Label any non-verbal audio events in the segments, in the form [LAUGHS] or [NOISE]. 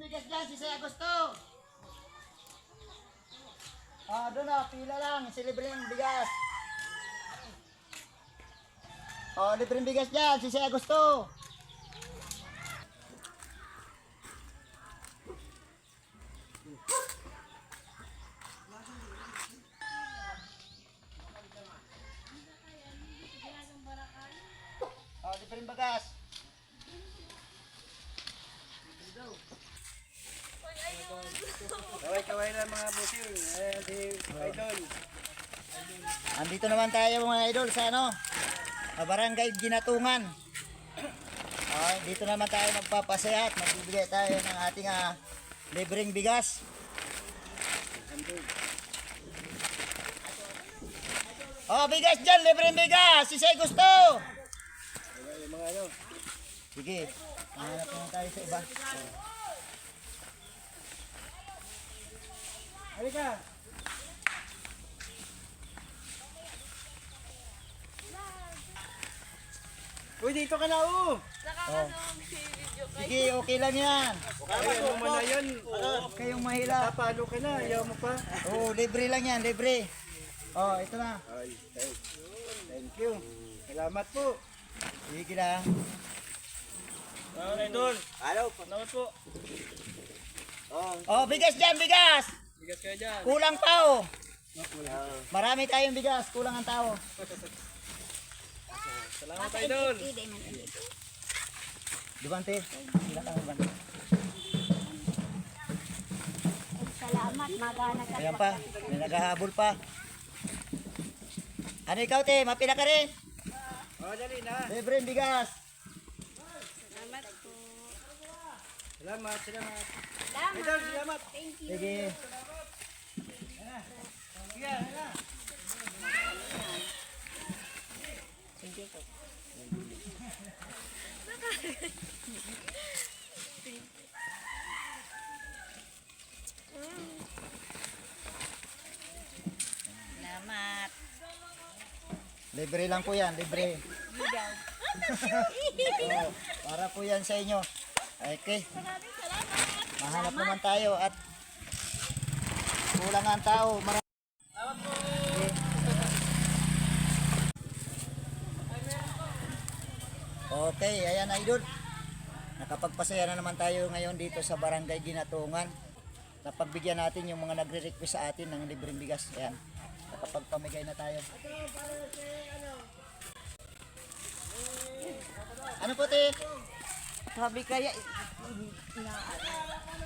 bigas dyan, si Saya Gusto. Ah, doon na, pila lang, si libreng bigas. Oh, libreng bigas dyan, si Saya Gusto. Oh, libreng bagas. Kaway-kaway lang mga busing. Ayan, si Idol. Andito naman tayo mga idol sa ano, barangay Ginatungan. Okay, dito naman tayo magpapasaya at magbibigay tayo ng ating ah, libreng bigas. Oh, bigas dyan, libreng bigas. Si Say gusto. Sige, hanap naman tayo sa iba. Halika. Uy, dito ka na, oh. Oh. Sige, okay lang yan. Ayaw mo na yan. Kayong mahila. Napalo ka na, ayaw mo pa. Oh, libre lang yan, libre. Oh, ito na. Ay. Thank you. Salamat po. Sige lang. Ano, Idol? Hello, salamat po. Oh, Oh, bigas dyan, bigas. bigas kayo dyan. Kulang pa oh. Marami tayong bigas, kulang ang tao. [LAUGHS] Salamat, Idol. Dubante. Salamat, magana ka. Ayan pa, may naghahabol pa. Ano ikaw te, mapila ka rin? Oh, dali na. Libre bigas. Salamat, salamat. Salamat. Idol, salamat. Thank you. Sige. Salamat. Libre lang po yan, libre. Bigaw. Oh, para po yan sa inyo. Okay. Salamat. Mahanap naman tayo at kulang ang tao. Marami. Okay, ayan idol. Nakapagpasaya na naman tayo ngayon dito sa Barangay Ginatungan. Napagbigyan natin yung mga nagre-request sa atin ng libreng bigas. Ayan. Nakapagpamigay na tayo. Ano po, te? Sabi kaya,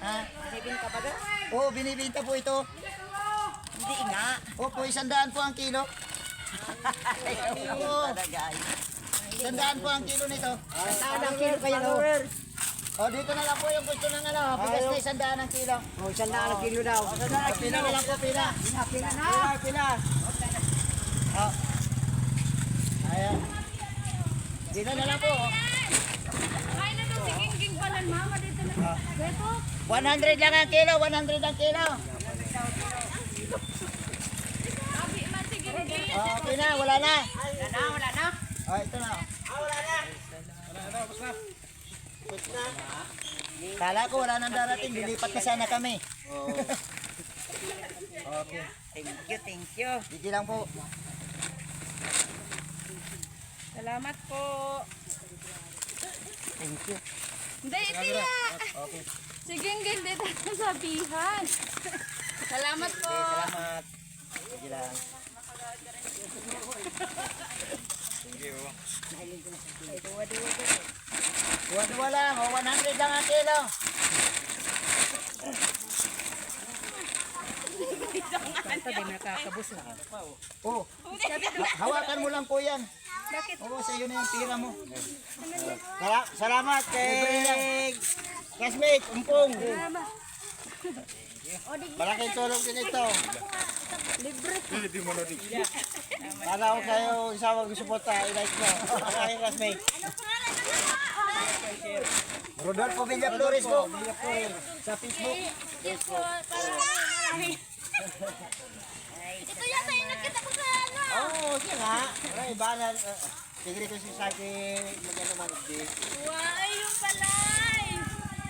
Ha? sibin ka ba? Oo, binibenta po ito. Hindi nga. Opo, isandaan po ang kilo. [LAUGHS] Oo, Talagay. Isandaan po ang kilo nito. Saan ang kilo kaya no? O, dito na lang po yung gusto ng ano, bigas na isandaan ang kilo. Oh, saan na ang kilo daw? O, pila na lang po, pila. Pila na. Pila, pila. O. Ayan. Dito na lang po. o. Ay na daw, sige, ging palan mama dito na. Beto. 100 lang ang kilo, 100 ang kilo. Sabi man, sige, ging. O, okay na, wala na. Wala na, wala na. Ito na. Kala ko wala nang darating, lilipat na sana kami. Okay. Thank you, thank you. Sige lang po. Salamat po. Thank you. Hindi, pila. Okay. Sige, ging, dito sa sabihan. Salamat po. Okay, salamat. Sige lang. Duwa-duwa lang, o 100 lang ang kilo. Kanta din nakakabus na. Oh, ha- hawakan mo lang po yan. Bakit? Oo, sa iyo na yung pira mo. Sala- salamat kay classmate, umpong. Malaking tulong din ito. Libre. Sana ako kayo isa mag-suporta, i-like mo. Ang aking classmate. Rodolfo Villa Flores po. Sa Facebook. Ito yata yung nakita ko sa ano. Oo, oh, siya nga. Wala, iba na. Uh, Tigre ko si Saki, magyan naman. Hindi. Wow, yung pala.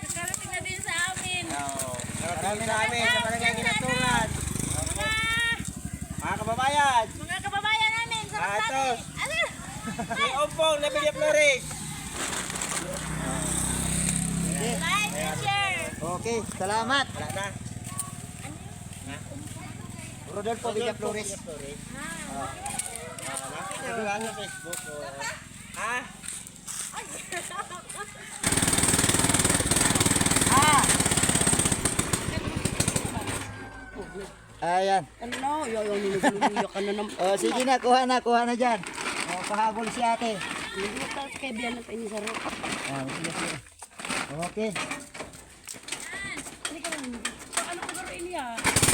Nakarating na din sa amin. Marami namin sa barangay Ginatungan. Mga kababayan, Mga kababayan namin, sa Ah, ito. Ano? si Ompong na Villa Flores. Okay. Like and share. Okay, salamat. Wala na. Rodolfo Villa Flores. Na sa Facebook. oh. Ah! [LAUGHS] Ayan. Ano? Yo, yo, niluluyo ka na naman. [LAUGHS] O, sige na, kuha na, kuha na dyan. O, pahabol si ate. Hindi mo tayo kay Bian at ini sa ro. Ah, sige, sige. Okay. Hindi ka naman. So, ano ko garo ini ah?